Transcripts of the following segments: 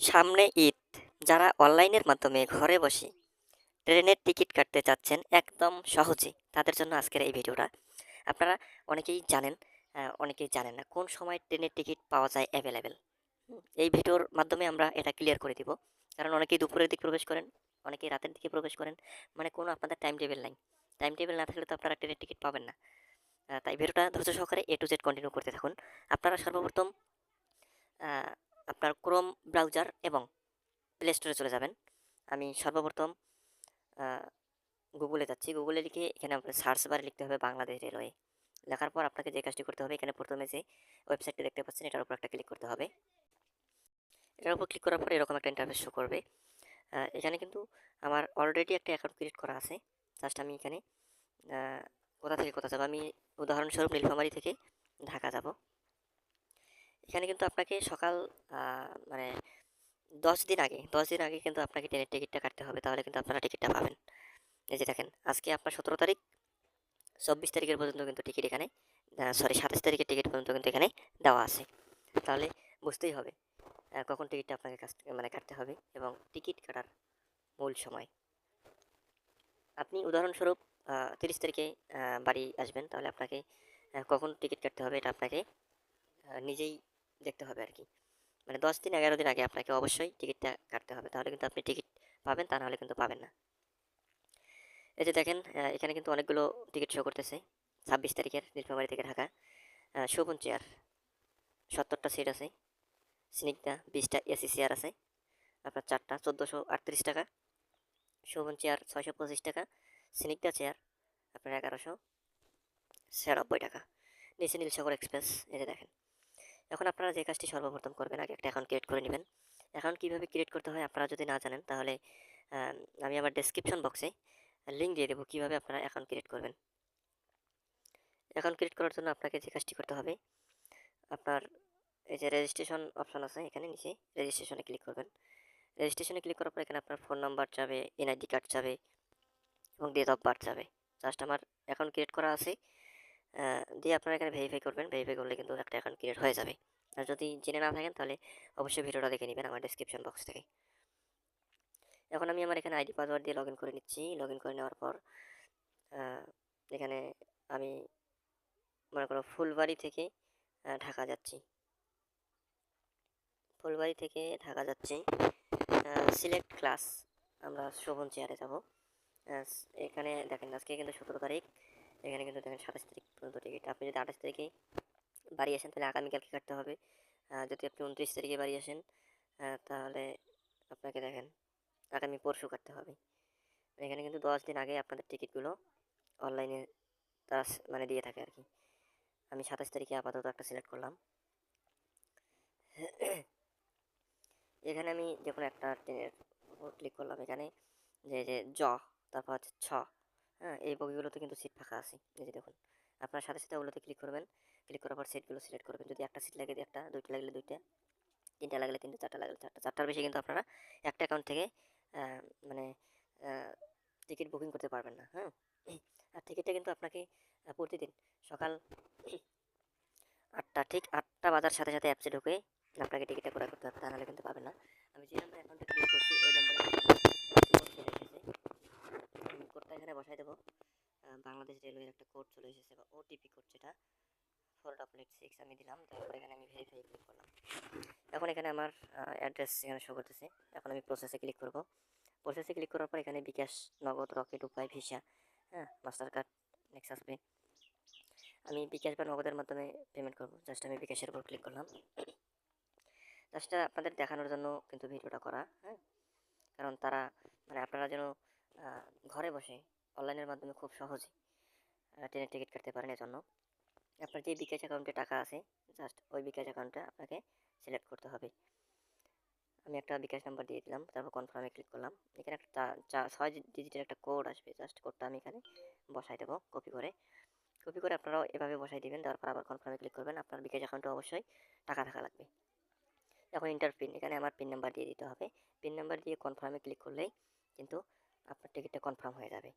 সামনে ঈদ। যারা অনলাইনের মাধ্যমে ঘরে বসে ট্রেনের টিকিট কাটতে চাচ্ছেন একদম সহজে, তাদের জন্য আজকের এই ভিডিওটা। আপনারা অনেকেই জানেন অনেকেই জানেন না কোন সময় ট্রেনের টিকিট পাওয়া যায় অ্যাভেলেবেল। এই ভিডিওর মাধ্যমে আমরা এটা ক্লিয়ার করে দিব। কারণ অনেকেই দুপুরের দিকে প্রবেশ করেন, অনেকেই রাতের দিকে প্রবেশ করেন মানে কোনো আপনাদের টাইম টেবিল নাই। টাইম টেবিল না থাকলে তো আপনারা ট্রেনের টিকিট পাবেন না। তাই ভিডিওটা ধৈর্য সহকারে এ টু জেড কন্টিনিউ করতে থাকুন। আপনারা সর্বপ্রথম আপনার ক্রোম ব্রাউজার এবং প্লে স্টোরে চলে যাবেন। আমি সর্বপ্রথম গুগলে যাচ্ছি। গুগলে লিখে এখানে আপনার সার্চ বারে লিখতে হবে বাংলাদেশ রেলওয়ে লেখার পর আপনাকে যে কাজটি করতে হবে, এখানে প্রথমে যে ওয়েবসাইটটি দেখতে পাচ্ছেন, এটার উপর একটা ক্লিক করতে হবে। এটার উপর ক্লিক করার পর এরকম একটা ইন্টারফেস শো করবে। এখানে কিন্তু আমার অলরেডি একটা অ্যাকাউন্ট ক্রিয়েট করা আছে। জাস্ট আমি এখানে কোথা থেকে কোথা যাব? আমি উদাহরণস্বরূপ নীলফামারি থেকে ঢাকা যাব। এখানে কিন্তু আপনাকে সকাল মানে দশ দিন আগে, দশ দিন আগে কিন্তু আপনাকে ট্রেনের টিকিটটা কাটতে হবে। তাহলে কিন্তু আপনারা টিকিটটা পাবেন। এই যে দেখেন, আজকে আপনার সতেরো তারিখ, চব্বিশ তারিখের পর্যন্ত কিন্তু টিকিট এখানে সরি সাতাশ তারিখের টিকিট পর্যন্ত কিন্তু এখানে দেওয়া আছে। তাহলে বুঝতেই হবে কখন টিকিটটা আপনাকে মানে কাটতে হবে এবং টিকিট কাটার মূল সময়। আপনি উদাহরণস্বরূপ তিরিশ তারিখে বাড়ি আসবেন, তাহলে আপনাকে কখন টিকিট কাটতে হবে এটা আপনাকে নিজেই দেখতে হবে আর কি মানে দশ দিন, এগারো দিন আগে আপনাকে অবশ্যই টিকিটটা কাটতে হবে। তাহলে কিন্তু আপনি টিকিট পাবেন, তা নাহলে কিন্তু পাবেন না। এই যে দেখেন এখানে কিন্তু অনেকগুলো টিকিট শো করতেছে। ছাব্বিশ তারিখের, নীলফামারী থেকে ঢাকা। শোভন চেয়ার সত্তরটা সিট আছে। স্নিগ্ধা বিশটা এসি চেয়ার আছে। আপনার চারটা, চোদ্দোশো আটত্রিশ টাকা। শোভন চেয়ার ছয়শো পঁচিশ টাকা। স্নিগ্ধা চেয়ার আপনার এগারোশো ছিয়ানব্বই টাকা। নিচে নীলসাগর এক্সপ্রেস যে দেখেন। এখন আপনারা যে কাজটি সর্বপ্রথম করবেন, আগে একটা অ্যাকাউন্ট ক্রিয়েট করে নেবেন। অ্যাকাউন্ট কীভাবে ক্রিয়েট করতে হয় আপনারা যদি না জানেন, তাহলে, আমি আমার ডেসক্রিপশন বক্সে লিঙ্ক দিয়ে দেবো কীভাবে আপনারা অ্যাকাউন্ট ক্রিয়েট করবেন। অ্যাকাউন্ট ক্রিয়েট করার জন্য আপনাকে যে কাজটি করতে হবে, আপনার এই যে রেজিস্ট্রেশন অপশন আছে এখানে নিচে রেজিস্ট্রেশনে ক্লিক করবেন। রেজিস্ট্রেশনে ক্লিক করার পর এখানে আপনার ফোন নাম্বার যাবে এনআইডি কার্ড যাবে এবং ডেট অফ বার্থ যাবে। জাস্ট আমার অ্যাকাউন্ট ক্রিয়েট করা আছে। দিয়ে আপনারা এখানে ভেরিফাই করবেন। ভেরিফাই করলে কিন্তু একটা অ্যাকাউন্ট ক্রিয়েট হয়ে যাবে। আর যদি জেনে না থাকেন, তাহলে অবশ্যই ভিডিওটা দেখে নেবেন আমার ডিসক্রিপশন বক্স থেকে। এখন আমি আমার এখানে আইডি পাসওয়ার্ড দিয়ে লগ করে নিচ্ছি। লগ করে নেওয়ার পর এখানে আমি মনে করো ফুলবাড়ি থেকে ঢাকা যাচ্ছি। ফুলবাড়ি থেকে ঢাকা যাচ্ছি। সিলেক্ট ক্লাস আমরা শোভন চেয়ারে যাব। এখানে দেখেন, আজকে কিন্তু সতেরো তারিখ। এখানে কিন্তু দেখেন সাতাশ তারিখ পর্যন্ত টিকিট আপনি যদি আঠাশ তারিখে বাড়ি আসেন, তাহলে আগামীকালকে কাটতে হবে। যদি আপনি উনত্রিশ তারিখে বাড়ি আসেন তাহলে আপনাকে দেখেন আগামী পরশু কাটতে হবে। এখানে কিন্তু দশ দিন আগে আপনাদের টিকিটগুলো অনলাইনে তারা মানে দিয়ে থাকে আর কি আমি সাতাশ তারিখে আপাতত একটা সিলেক্ট করলাম। এখানে আমি যে কোনো একটা ট্রেনের ক্লিক করলাম এখানে, যে যে, জ, তারপর হচ্ছে ছ। হ্যাঁ এই বগিগুলোতে কিন্তু সিট ফাঁকা আছে। এই যে দেখুন, আপনার সাথে সাথে ওগুলোতে ক্লিক করবেন। ক্লিক করার পর সিটগুলো সিলেক্ট করবেন। যদি একটা সিট লাগে একটা, দুইটা লাগলে দুইটা, তিনটা লাগলে তিনটা, চারটা লাগলে চারটা। চারটার বেশি কিন্তু আপনারা একটা অ্যাকাউন্ট থেকে মানে টিকিট বুকিং করতে পারবেন না হ্যাঁ। আর টিকিটটা কিন্তু আপনাকে প্রতিদিন সকাল আটটা, ঠিক আটটা বাজার সাথে সাথে অ্যাপসে ঢুকে আপনাকে টিকিটটা ক্রয় করতে হবে। তা নাহলে কিন্তু পাবেন না। আমি যে অ্যাকাউন্টে ক্লিক করছি ওই নাম্বারে কোড চলে এসেছে আমি কোডটা এখানে বসাই দেবো আহ, বাংলাদেশ রেলওয়ের একটা কোড চলে এসেছে বা ওটিপি ফোর সিক্স আমি দিলাম, তারপর এখানে আমি ভেরিফাই ক্লিক করলাম। এখন এখানে আমার অ্যাড্রেস এখানে শো করতেছে। এখন আমি প্রসেসে ক্লিক করব। প্রসেসে ক্লিক করার পর এখানে বিকাশ, নগদ, রকেট, উপায়, ভিসা হ্যাঁ মাস্টার কার্ড নেক্সাস পে আমি বিকাশ বা নগদের মাধ্যমে পেমেন্ট করব। জাস্ট আমি বিকাশের উপর ক্লিক করলাম। জাস্ট আপনাদের দেখানোর জন্য কিন্তু ভিডিওটা করা হ্যাঁ। কারণ তারা মানে আপনারা যেন ঘরে বসে অনলাইনের মাধ্যমে খুব সহজে ট্রেনের টিকিট কাটতে পারেন এজন্য। আপনার যে বিকাশ অ্যাকাউন্টে টাকা আছে জাস্ট ওই বিকাশ অ্যাকাউন্টটা আপনাকে সিলেক্ট করতে হবে। আমি একটা বিকাশ নাম্বার দিয়ে দিলাম, তারপর কনফার্মে ক্লিক করলাম। এখানে একটা ছয় ডিজিটের একটা কোড আসবে জাস্ট কোডটা আমি এখানে বসাই দেবো কপি করে। কপি করে আপনারাও এভাবে বসাই দিবেন তারপর আবার কনফার্মে ক্লিক করবেন। আপনার বিকাশ অ্যাকাউন্টে অবশ্যই টাকা থাকা লাগবে। এখন ইন্টার পিন এখানে আমার পিন নাম্বার দিয়ে দিতে হবে। পিন নাম্বার দিয়ে কনফার্মে ক্লিক করলেই কিন্তু আপনার টিকিটটা কনফার্ম হয়ে যাবে।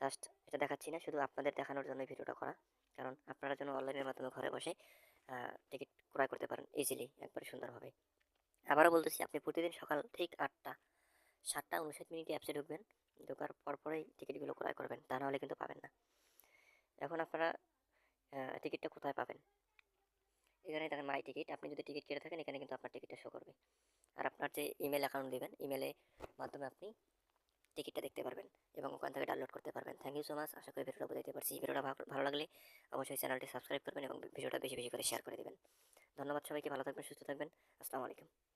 জাস্ট এটা দেখাচ্ছি না, শুধু আপনাদের দেখানোর জন্য ভিডিওটা করা। কারণ আপনারা যেন অনলাইনের মাধ্যমে ঘরে বসে টিকিট ক্রয় করতে পারেন ইজিলি একবারে সুন্দরভাবে। আবারও বলতেছি, আপনি প্রতিদিন সকাল ঠিক আটটা, সাতটা উনষাট মিনিটে অ্যাপসে ঢুকবেন, ঢোকার পরপরই টিকিটগুলো ক্রয় করবেন, তা নাহলে কিন্তু পাবেন না। এখন আপনারা টিকিটটা কোথায় পাবেন? এখানে দেখেন মাই টিকিট আপনি যদি টিকিট কেটে থাকেন, এখানে কিন্তু আপনার টিকিটটা শো করবে। আর আপনার যে ইমেল অ্যাকাউন্ট দেবেন ইমেলের মাধ্যমে আপনি টিকিটটা দেখতে পারবেন এবং ওখান থেকে ডাউনলোড করতে পারবেন। থ্যাংক ইউ সো মাচ আশা করি ভিডিওটা বোঝাইতে পারছি। ভিডিওটা ভালো- ভালো লাগলে অবশ্যই চ্যানেলটি সাবস্ক্রাইব করবেন এবং ভিডিওটা বেশি বেশি করে শেয়ার করে দেবেন। ধন্যবাদ সবাইকে। ভালো থাকবেন, সুস্থ থাকবেন। আসসালামু আলাইকুম।